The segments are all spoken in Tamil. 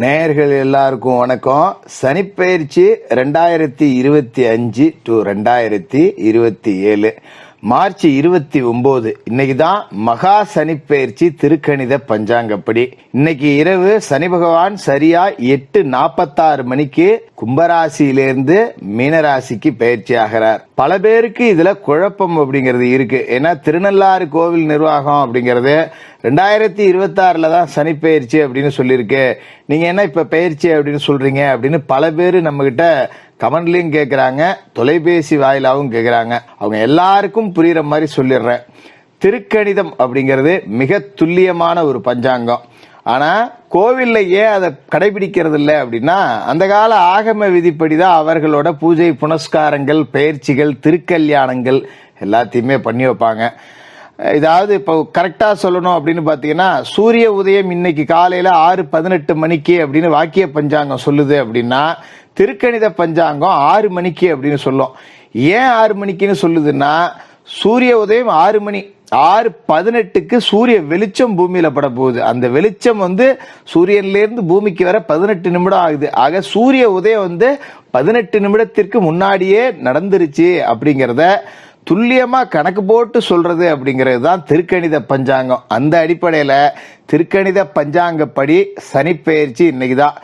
நேயர்கள் எல்லாருக்கும் வணக்கம். சனிப்பெயர்ச்சி ரெண்டாயிரத்தி இருபத்தி அஞ்சு டு ரெண்டாயிரத்தி இருபத்தி ஏழு. மார்ச் இருபத்தி ஒன்பது இன்னைக்கு தான் மகா சனிப்பெயர்ச்சி திருக்கணித பஞ்சாங்கப்படி. இன்னைக்கு இரவு சனி பகவான் சரியா எட்டு நாற்பத்தாறு மணிக்கு கும்பராசியிலிருந்து மீனராசிக்கு பயிற்சி ஆகிறார். பல பேருக்கு இதுல குழப்பம் அப்படிங்கிறது இருக்கு. ஏன்னா திருநள்ளாறு கோவில் நிர்வாகம் அப்படிங்கிறது ரெண்டாயிரத்தி இருபத்தி ஆறுல தான் சனி பயிற்சி அப்படின்னு சொல்லியிருக்கு. நீங்க என்ன இப்ப பயிற்சி அப்படின்னு சொல்றீங்க அப்படின்னு பல பேர் நம்ம கிட்ட கமெண்ட்லயும் கேட்குறாங்க தொலைபேசி வாயிலாகவும் கேட்குறாங்க அவங்க எல்லாருக்கும் புரியுற மாதிரி சொல்லிடுறேன். திருக்கணிதம் அப்படிங்கிறது மிக துல்லியமான ஒரு பஞ்சாங்கம். ஆனால் கோவில்ல ஏன் அதை கடைபிடிக்கிறது இல்லை அப்படின்னா அந்த கால ஆகம விதிப்படி தான் அவர்களோட பூஜை புனஸ்காரங்கள் பயிற்சிகள் திருக்கல்யாணங்கள் எல்லாத்தையுமே பண்ணி வைப்பாங்க. இதாவது இப்போ கரெக்டாக சொல்லணும் அப்படின்னு பார்த்தீங்கன்னா சூரிய உதயம் இன்னைக்கு காலையில் ஆறு பதினெட்டு மணிக்கு அப்படின்னு வாக்கிய பஞ்சாங்கம் சொல்லுது அப்படின்னா திருக்கணித பஞ்சாங்கம் ஆறு மணிக்கு அப்படின்னு சொல்லும். ஏன் ஆறு மணிக்குன்னு சொல்லுதுன்னா சூரிய உதயம் ஆறு மணி ஆறு பதினெட்டுக்கு சூரிய வெளிச்சம் பூமியில பட போகுது. அந்த வெளிச்சம் வந்து சூரியன்லேருந்து பூமிக்கு வர பதினெட்டு நிமிடம் ஆகுது. ஆக சூரிய உதயம் வந்து பதினெட்டு நிமிடத்திற்கு முன்னாடியே நடந்துருச்சு அப்படிங்கிறத துல்லியமாக கணக்கு போட்டு சொல்கிறது அப்படிங்கிறது தான் திருக்கணித பஞ்சாங்கம். அந்த அடிப்படையில் திருக்கணித பஞ்சாங்கப்படி சனிப்பெயர்ச்சி இன்னைக்கு தான்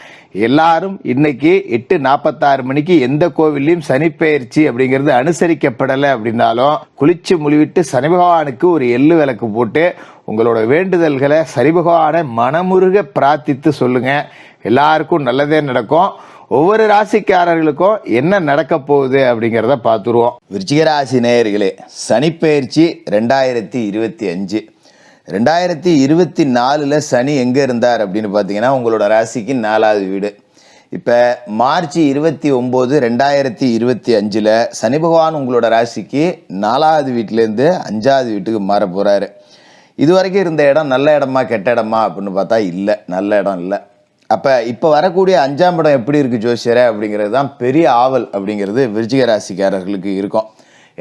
எல்லாரும் இன்னைக்கு எட்டு நாற்பத்தாறு மணிக்கு எந்த கோவில்லையும் சனிப்பெயர்ச்சி அப்படிங்கிறது அனுசரிக்கப்படலை அப்படின்னாலும் குளிச்சு முழுவிட்டு சனி பகவானுக்கு ஒரு எள்ளு விளக்கு போட்டு உங்களோட வேண்டுதல்களை சனி பகவானை மனமுருக பிரார்த்தித்து சொல்லுங்கள் எல்லாருக்கும் நல்லதே நடக்கும். ஒவ்வொரு ராசிக்காரர்களுக்கும் என்ன நடக்க போகுது அப்படிங்கிறத பார்த்துருவோம். விருச்சிகராசி நேயர்களே சனிப்பெயர்ச்சி ரெண்டாயிரத்தி இருபத்தி அஞ்சு. ரெண்டாயிரத்தி இருபத்தி நாலில் சனி எங்கே இருந்தார் அப்படின்னு பார்த்தீங்கன்னா உங்களோட ராசிக்கு நாலாவது வீடு. இப்போ மார்ச் இருபத்தி ஒம்பது ரெண்டாயிரத்தி இருபத்தி அஞ்சில் சனி பகவான் உங்களோட ராசிக்கு நாலாவது வீட்டிலேருந்து அஞ்சாவது வீட்டுக்கு மாற போகிறாரு இது வரைக்கும் இருந்த இடம் நல்ல இடமா கெட்ட இடமா அப்படின்னு பார்த்தா இல்லை நல்ல இடம் இல்லை. அப்போ இப்போ வரக்கூடிய அஞ்சாம் படம் எப்படி இருக்குது ஜோசியரை அப்படிங்கிறது தான் பெரிய ஆவல் அப்படிங்கிறது விருச்சிக ராசிக்காரர்களுக்கு இருக்கும்.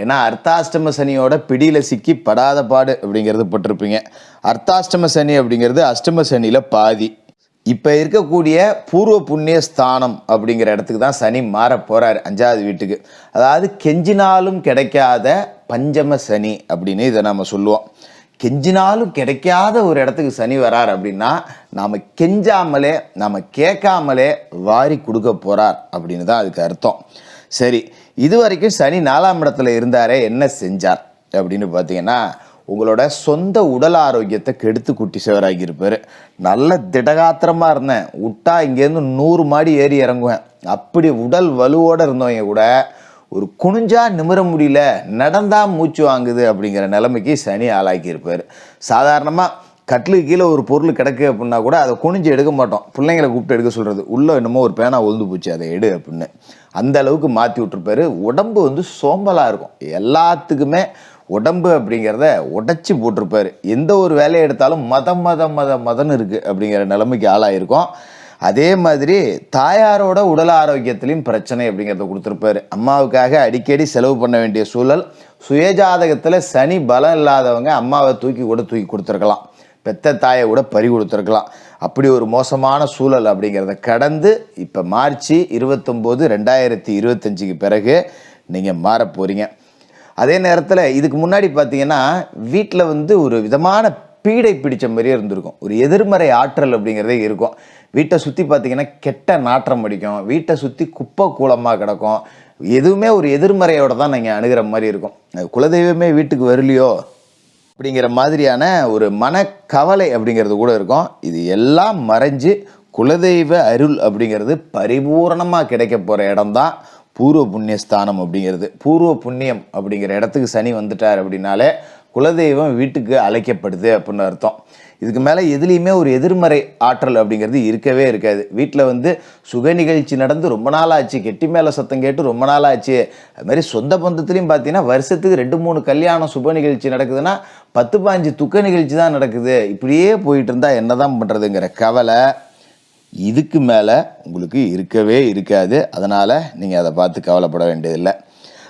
ஏன்னா அர்த்தாஷ்டம சனியோட பிடியில் சிக்கி படாத பாடு அப்படிங்கிறது பட்டிருப்பீங்க. அர்த்தாஷ்டம சனி அப்படிங்கிறது அஷ்டம சனியில் பாதி. இப்போ இருக்கக்கூடிய பூர்வ புண்ணிய ஸ்தானம் அப்படிங்கிற இடத்துக்கு தான் சனி மாற போகிறார் அஞ்சாவது வீட்டுக்கு. அதாவது கெஞ்சினாலும் கிடைக்காத பஞ்சம சனி அப்படின்னு இதை நம்ம சொல்லுவோம். கெஞ்சினாலும் கிடைக்காத ஒரு இடத்துக்கு சனி வரார் அப்படின்னா நாம் கெஞ்சாமலே நாம் கேட்காமலே வாரி கொடுக்க போகிறார் அப்படின்னு தான் அதுக்கு அர்த்தம். சரி இது வரைக்கும் சனி நாலாம் இடத்துல இருந்தாரே என்ன செஞ்சார் அப்படின்னு பார்த்தீங்கன்னா உங்களோட சொந்த உடல் ஆரோக்கியத்தை கெடுத்து குட்டி சிவராகி இருப்பார் நல்ல திடகாத்திரமாக இருந்தேன். விட்டா இங்கேருந்து நூறு மாடி ஏறி இறங்குவேன். அப்படி உடல் வலுவோடு இருந்தவங்க கூட ஒரு குனிஞ்சா நிமிர முடியல நடந்தா மூச்சு வாங்குது அப்படிங்கிற நிலைமைக்கு சனி ஆளாக்கியிருப்பார். சாதாரணமாக கட்டிலுக்கு கீழே ஒரு பொருள் கிடக்கு அப்படின்னா கூட அதை குனிஞ்சு எடுக்க மாட்டோம். பிள்ளைங்களை கூப்பிட்டு எடுக்க சொல்கிறது உள்ளே என்னமோ ஒரு பேனா ஒழுந்து போச்சு அதை எடு அப்படின்னு. அந்த அளவுக்கு மாற்றி விட்டுருப்பாரு. உடம்பு வந்து சோம்பலாக இருக்கும். எல்லாத்துக்குமே உடம்பு அப்படிங்கிறத உடச்சி போட்டிருப்பாரு. எந்த ஒரு வேலையை எடுத்தாலும் மதம் மதம் மத மதம் இருக்குது அப்படிங்கிற நிலைமைக்கு ஆளாயிருக்கும். அதே மாதிரி தாயாரோட உடல் ஆரோக்கியத்திலையும் பிரச்சனை அப்படிங்கிறத கொடுத்துருப்பாரு. அம்மாவுக்காக அடிக்கடி செலவு பண்ண வேண்டிய சூழல். சுயஜாதகத்தில் சனி பலம் இல்லாதவங்க அம்மாவை தூக்கி கூட தூக்கி கொடுத்துருக்கலாம். பெத்த தாயை கூட பறி கொடுத்துருக்கலாம். அப்படி ஒரு மோசமான சூழல் அப்படிங்கிறத கடந்து இப்போ மார்ச் இருபத்தொம்போது ரெண்டாயிரத்தி இருபத்தஞ்சுக்கு பிறகு நீங்கள் மாற போகிறீங்க அதே நேரத்தில் இதுக்கு முன்னாடி பார்த்தீங்கன்னா வீட்டில் வந்து ஒரு விதமான பீடை பிடிச்ச மாதிரியே இருந்திருக்கும். ஒரு எதிர்மறை ஆற்றல் அப்படிங்கிறதே இருக்கும். வீட்டை சுற்றி பார்த்தீங்கன்னா கெட்ட நாற்றம் அடிக்கும். வீட்டை சுற்றி குப்பை கூலமாக கிடக்கும். எதுவுமே ஒரு எதிர்மறையோட தான் நீங்கள் அணுகிற மாதிரி இருக்கும். குலதெய்வமே வீட்டுக்கு வரலையோ அப்படிங்கிற மாதிரியான ஒரு மனக்கவலை அப்படிங்கிறது கூட இருக்கும். இது எல்லாம் மறைஞ்சு குலதெய்வ அருள் அப்படிங்கிறது பரிபூரணமாக கிடைக்க போகிற இடம்தான் பூர்வ புண்ணிய ஸ்தானம் அப்படிங்கிறது. பூர்வ புண்ணியம் அப்படிங்கிற இடத்துக்கு சனி வந்துட்டார் அப்படின்னாலே குலதெய்வம் வீட்டுக்கு அழைக்கப்படுது அப்படின்னு அர்த்தம். இதுக்கு மேலே எதுலேயுமே ஒரு எதிர்மறை ஆற்றல் அப்படிங்கிறது இருக்கவே இருக்காது. வீட்டில் வந்து சுக நிகழ்ச்சி நடந்து ரொம்ப நாள் ஆச்சு கெட்டி மேலே சத்தம் கேட்டு ரொம்ப நாள் ஆச்சு மாதிரி சொந்த பந்தத்துலேயும் பார்த்தீங்கன்னா வருஷத்துக்கு ரெண்டு மூணு கல்யாணம் சுப நிகழ்ச்சி நடக்குதுன்னா பத்து பாஞ்சு துக்க நிகழ்ச்சி தான் நடக்குது. இப்படியே போயிட்டு இருந்தால் என்ன தான் பண்ணுறதுங்கிற கவலை இதுக்கு மேலே உங்களுக்கு இருக்கவே இருக்காது. அதனால் நீங்கள் அதை பார்த்து கவலைப்பட வேண்டியதில்லை.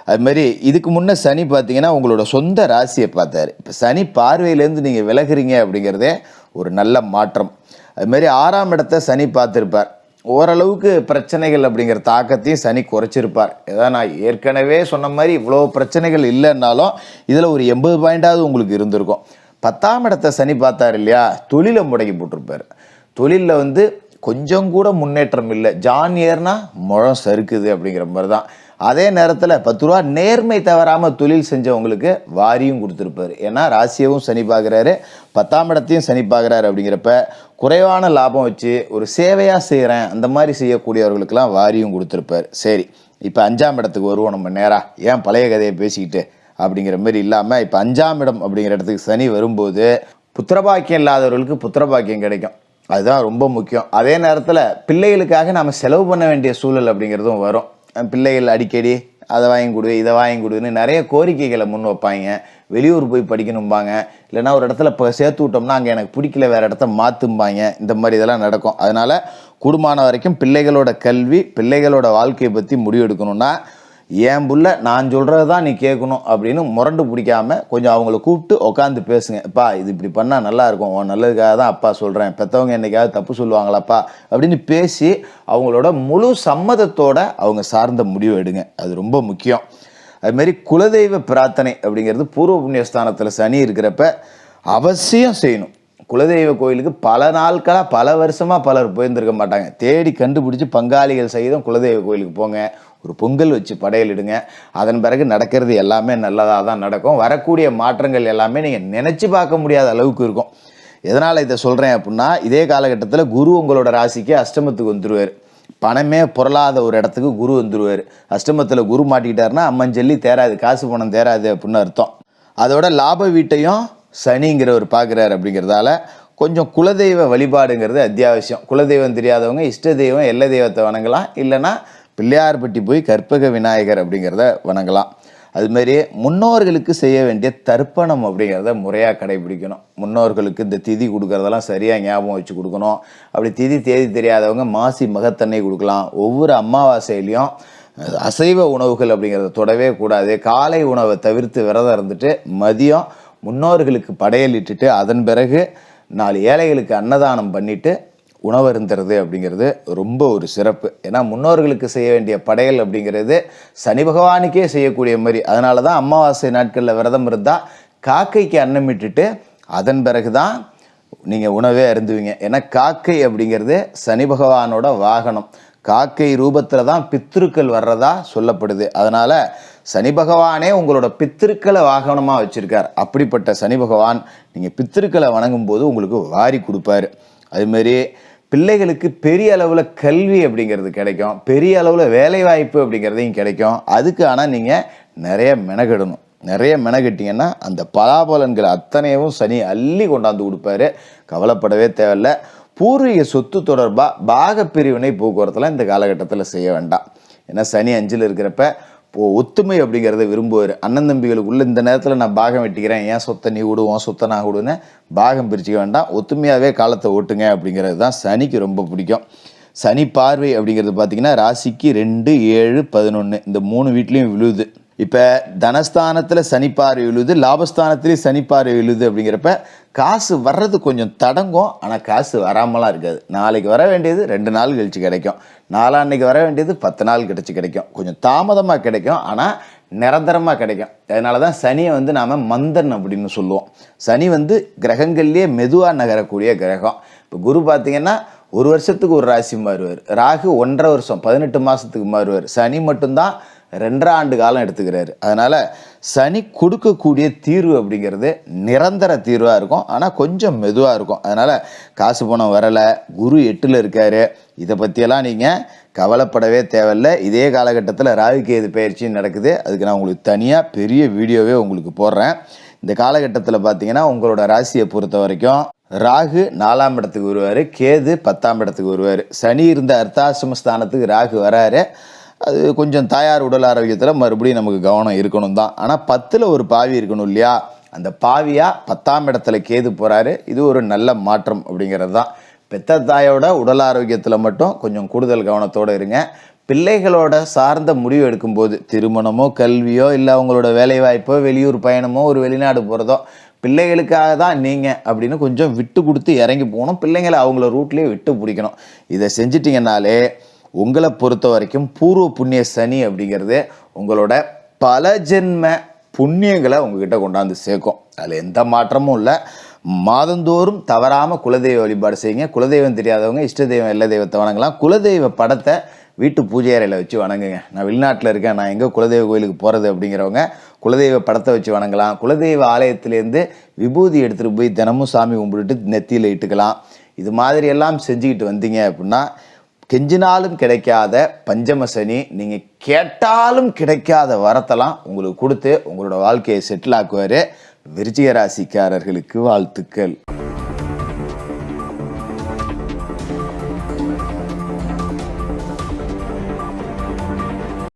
அது மாதிரி இதுக்கு முன்னே சனி பார்த்தீங்கன்னா உங்களோட சொந்த ராசியை பார்த்தாரு. இப்போ சனி பார்வையிலேருந்து நீங்கள் விலகுறீங்க அப்படிங்கிறதே ஒரு நல்ல மாற்றம். அது மாதிரி ஆறாம் இடத்த சனி பார்த்துருப்பார். ஓரளவுக்கு பிரச்சனைகள் அப்படிங்கிற தாக்கத்தையும் சனி குறைச்சிருப்பார். ஏதாவது நான் ஏற்கனவே சொன்ன மாதிரி இவ்வளோ பிரச்சனைகள் இல்லைன்னாலும் இதில் ஒரு எண்பது பாயிண்டாவது உங்களுக்கு இருந்திருக்கும். பத்தாம் இடத்த சனி பார்த்தார் இல்லையா? தொழிலை முடக்கி போட்டிருப்பார். தொழிலில் வந்து கொஞ்சம் கூட முன்னேற்றம் இல்லை. ஜான் ஏர்னா முழம் சறுக்குது அப்படிங்கிற மாதிரி தான் அதே நேரத்தில் பத்து ரூபா நேர்மை தவறாமல் தொழில் செஞ்சவங்களுக்கு வாரியும் கொடுத்துருப்பாரு. ஏன்னா ராசியவும் சனி பார்க்குறாரு பத்தாம் இடத்தையும் சனி பார்க்குறாரு அப்படிங்கிறப்ப குறைவான லாபம் வச்சு ஒரு சேவையாக செய்கிறேன் அந்த மாதிரி செய்யக்கூடியவர்களுக்கெல்லாம் வாரியும் கொடுத்துருப்பாரு. சரி இப்போ அஞ்சாம் இடத்துக்கு வருவோம் நம்ம நேராக ஏன் பழைய கதையை பேசிக்கிட்டு அப்படிங்கிற மாதிரி இல்லாமல் இப்போ அஞ்சாம் இடம் அப்படிங்கிற இடத்துக்கு சனி வரும்போது புத்திரபாக்கியம் இல்லாதவர்களுக்கு புத்திரபாக்கியம் கிடைக்கும். அதுதான் ரொம்ப முக்கியம். அதே நேரத்தில் பிள்ளைகளுக்காக நாம் செலவு பண்ண வேண்டிய சூழல் அப்படிங்கிறதும் வரும். பிள்ளைகள் அடிக்கடி அதை வாங்கி கொடு இதை வாங்கி கொடுன்னு நிறைய கோரிக்கைகளை முன் வைப்பாங்க. வெளியூர் போய் படிக்கணும்பாங்க. இல்லைன்னா ஒரு இடத்துல இப்போ சேர்த்து விட்டோம்னா அங்கே எனக்கு பிடிக்கல வேறு இடத்த மாற்றும்பாங்க இந்த மாதிரி இதெல்லாம் நடக்கும். அதனால் கூடுமான வரைக்கும் பிள்ளைகளோட கல்வி பிள்ளைகளோட வாழ்க்கையை பற்றி முடிவெடுக்கணும்னா என் புள்ள நான் சொல்கிறது தான் நீ கேட்கணும் அப்படின்னு முரண்டு பிடிக்காம கொஞ்சம் அவங்கள கூப்பிட்டு உட்காந்து பேசுங்க. அப்பா இது இப்படி பண்ணால் நல்லா இருக்கும் உன் நல்லதுக்காக தான் அப்பா சொல்கிறேன் பெற்றவங்க என்னைக்காவது தப்பு சொல்லுவாங்களாப்பா? அப்படின்னு பேசி அவங்களோட முழு சம்மதத்தோட அவங்க சார்ந்த முடிவு எடுங்க. அது ரொம்ப முக்கியம். அதுமாரி குலதெய்வ பிரார்த்தனை அப்படிங்கிறது பூர்வ புண்ணியஸ்தானத்தில் சனி இருக்கிறப்ப அவசியம் செய்யணும். குலதெய்வ கோயிலுக்கு பல நாட்களாக பல வருஷமாக பலர் போயிருந்திருக்க மாட்டாங்க. தேடி கண்டுபிடிச்சி பங்காளிகள் சகிதம் குலதெய்வ கோயிலுக்கு போங்க. ஒரு பொங்கல் வச்சு படையலிடுங்க. அதன் பிறகு நடக்கிறது எல்லாமே நல்லதாக தான் நடக்கும். வரக்கூடிய மாற்றங்கள் எல்லாமே நீங்கள் நினச்சி பார்க்க முடியாத அளவுக்கு இருக்கும். எதனால் இதை சொல்கிறேன் அப்படின்னா இதே காலகட்டத்தில் குரு உங்களோட ராசிக்கு அஷ்டமத்துக்கு வந்துடுவார் பணமே பொருளாத ஒரு இடத்துக்கு குரு வந்துடுவார் அஷ்டமத்தில் குரு மாட்டிக்கிட்டாருன்னா அம்மன் சொல்லி தேராது காசு பணம் தேராது அப்படின்னு அர்த்தம். அதோட லாப வீட்டையும் சனிங்கிறவர் பார்க்குறாரு அப்படிங்கிறதால கொஞ்சம் குலதெய்வ வழிபாடுங்கிறது அத்தியாவசியம். குலதெய்வம் தெரியாதவங்க இஷ்ட தெய்வம் எல்ல தெய்வத்தை வணங்கலாம். இல்லைன்னா பிள்ளையார்பட்டி போய் கற்பக விநாயகர் அப்படிங்கிறத வணங்கலாம். அதுமாரி முன்னோர்களுக்கு செய்ய வேண்டிய தர்ப்பணம் அப்படிங்கிறத முறையாக கடைபிடிக்கணும். முன்னோர்களுக்கு இந்த திதி கொடுக்கறதெல்லாம் சரியாக ஞாபகம் வச்சு கொடுக்கணும். அப்படி திதி தேதி தெரியாதவங்க மாசி மகத்தன்னை கொடுக்கலாம். ஒவ்வொரு அமாவாசையிலையும் அசைவ உணவுகள் அப்படிங்கிறத தொடவே கூடாது. காலை உணவை தவிர்த்து விரதம் இருந்துட்டு மதியம் முன்னோர்களுக்கு படையலிட்டுட்டு அதன் பிறகு நாலு ஏழைகளுக்கு அன்னதானம் பண்ணிவிட்டு உணவருந்துறது அப்படிங்கிறது ரொம்ப ஒரு சிறப்பு. ஏன்னா முன்னோர்களுக்கு செய்ய வேண்டிய படையல் அப்படிங்கிறது சனி பகவானுக்கே செய்யக்கூடிய மாதிரி. அதனால தான் அமாவாசை நாட்களில் விரதம் இருந்தால் காக்கைக்கு அன்னமிட்டுட்டு அதன் பிறகு தான் நீங்கள் உணவே அருந்துவீங்க. ஏன்னா காக்கை அப்படிங்கிறது சனி பகவானோட வாகனம். காக்கை ரூபத்தில் தான் பித்திருக்கள் வர்றதா சொல்லப்படுது. அதனால் சனி பகவானே உங்களோட பித்திருக்களை வாகனமாக வச்சுருக்கார். அப்படிப்பட்ட சனி பகவான் நீங்கள் பித்திருக்களை வணங்கும் போது உங்களுக்கு வாரி கொடுப்பாரு. அதுமாரி பிள்ளைகளுக்கு பெரிய அளவில் கல்வி அப்படிங்கிறது கிடைக்கும். பெரிய அளவில் வேலைவாய்ப்பு அப்படிங்கிறதையும் கிடைக்கும். அதுக்கு ஆனால் நீங்கள் நிறைய மெனகெடணும். நிறைய மெனகெட்டிங்கன்னா அந்த பலாபலன்கள் அத்தனையும் சனி அள்ளி கொண்டாந்து கொடுப்பாரு. கவலைப்படவே தேவையில்ல. பூர்வீக சொத்து தொடர்பாக பாகப்பிரிவினை போக்குவரத்துலாம் இந்த காலகட்டத்தில் செய்ய வேண்டாம். ஏன்னா சனி அஞ்சில் இருக்கிறப்ப ஒத்துமை அப்படிங்கிறத விரும்புவார். அண்ணன் தம்பிகளுக்குள்ள இந்த நேரத்தில் நான் பாகம் வெட்டிக்கிறேன். ஏன் சொத்தை நீ விடு உன் சொத்தை நான் விடுன்னு பாகம் பிரிச்சுக்க வேண்டாம். ஒத்துமையாகவே காலத்தை ஓட்டுங்க அப்படிங்கிறது தான் சனிக்கு ரொம்ப பிடிக்கும். சனி பார்வை அப்படிங்கிறது பார்த்தீங்கன்னா ராசிக்கு ரெண்டு ஏழு பதினொன்று இந்த மூணு வீட்லேயும் விழுது. இப்போ தனஸ்தானத்தில் சனிப்பார்வை எழுது லாபஸ்தானத்துலேயும் சனிப்பார்வை எழுது அப்படிங்கிறப்ப காசு வர்றது கொஞ்சம் தடங்கும். ஆனால் காசு வராமலாம் இருக்காது. நாளைக்கு வர வேண்டியது ரெண்டு நாள் கழிச்சு கிடைக்கும். நாளான்னைக்கு வர வேண்டியது பத்து நாள் கிடச்சி கிடைக்கும். கொஞ்சம் தாமதமாக கிடைக்கும். ஆனால் நிரந்தரமாக கிடைக்கும். அதனால தான் சனியை வந்து நாம் மந்தன் அப்படின்னு சொல்லுவோம். சனி வந்து கிரகங்கள்லேயே மெதுவாக நகரக்கூடிய கிரகம். இப்போ குரு பார்த்தீங்கன்னா ஒரு வருஷத்துக்கு ஒரு ராசி மாறுவார். ராகு ஒன்றரை வருஷம் பதினெட்டு மாதத்துக்கு மாறுவார். சனி மட்டும்தான் ரெண்டரை ஆண்டு காலம் எடுத்துக்கிறாரு. அதனால் சனி கொடுக்கக்கூடிய தீர்வு அப்படிங்கிறது நிரந்தர தீர்வாக இருக்கும். ஆனால் கொஞ்சம் மெதுவாக இருக்கும். அதனால் காசு பணம் வரலை குரு எட்டில் இருக்கார். இதை பற்றியெல்லாம் நீங்கள் கவலைப்படவே தேவையில்ல. இதே காலகட்டத்தில் ராகு கேது பயிற்சி நடக்குது. அதுக்கு நான் உங்களுக்கு தனியாக பெரிய வீடியோவே உங்களுக்கு போடுறேன். இந்த காலகட்டத்தில் பார்த்தீங்கன்னா உங்களோட ராசியை பொறுத்த வரைக்கும் ராகு நாலாம் இடத்துக்கு வருவார் கேது பத்தாம் இடத்துக்கு வருவார். சனி இருந்த அர்த்தாசிரம ஸ்தானத்துக்கு ராகு வராரு. அது கொஞ்சம் தாயார் உடல் ஆரோக்கியத்தில் மறுபடியும் நமக்கு கவனம் இருக்கணும் தான். ஆனால் பத்தில் ஒரு பாவி இருக்கணும் இல்லையா? அந்த பாவியாக பத்தாம் இடத்துல கேது போகிறாரு இது ஒரு நல்ல மாற்றம் அப்படிங்கிறது தான். பெத்த தாயோட உடல் ஆரோக்கியத்தில் மட்டும் கொஞ்சம் கூடுதல் கவனத்தோடு இருங்க. பிள்ளைகளோட சார்ந்த முடிவு எடுக்கும்போது திருமணமோ கல்வியோ இல்லை அவங்களோட வேலைவாய்ப்போ வெளியூர் பயணமோ ஒரு வெளிநாடு போகிறதோ பிள்ளைகளுக்காக தான் நீங்கள் அப்படின்னு கொஞ்சம் விட்டு கொடுத்து இறங்கி போகணும். பிள்ளைங்களை அவங்கள ரூட்லேயே விட்டு பிடிக்கணும். இதை செஞ்சிட்டிங்கனாலே உங்களை பொறுத்த வரைக்கும் பூர்வ புண்ணிய சனி அப்படிங்கிறது உங்களோட பல ஜென்ம புண்ணியங்களை உங்ககிட்ட கொண்டாந்து சேர்க்கும். அதில் எந்த மாற்றமும் இல்லை. மாதந்தோறும் தவறாமல் குலதெய்வ வழிபாடு செய்யுங்க. குலதெய்வம் தெரியாதவங்க இஷ்ட தெய்வம் எல்ல தெய்வத்தை வணங்கலாம். குலதெய்வ படத்தை வீட்டு பூஜை அறையில் வச்சு வணங்குங்க. நான் வெளிநாட்டில் இருக்கேன். நான் எங்கே குலதெய்வ கோயிலுக்கு போகிறது அப்படிங்கிறவங்க குலதெய்வ படத்தை வச்சு வணங்கலாம். குலதெய்வ ஆலயத்திலேருந்து விபூதி எடுத்துகிட்டு போய் தினமும் சாமி கும்பிட்டுட்டு நெத்தியில் இட்டுக்கலாம். இது மாதிரி எல்லாம் செஞ்சுக்கிட்டு வந்தீங்க அப்படின்னா கெஞ்சினாலும் கிடைக்காத பஞ்சம சனி நீங்கள் கேட்டாலும் கிடைக்காத வரத்தெல்லாம் உங்களுக்கு கொடுத்து உங்களோட வாழ்க்கையை செட்டில் ஆக்குவார் விருச்சிக ராசிக்காரர்களுக்கு வாழ்த்துக்கள்.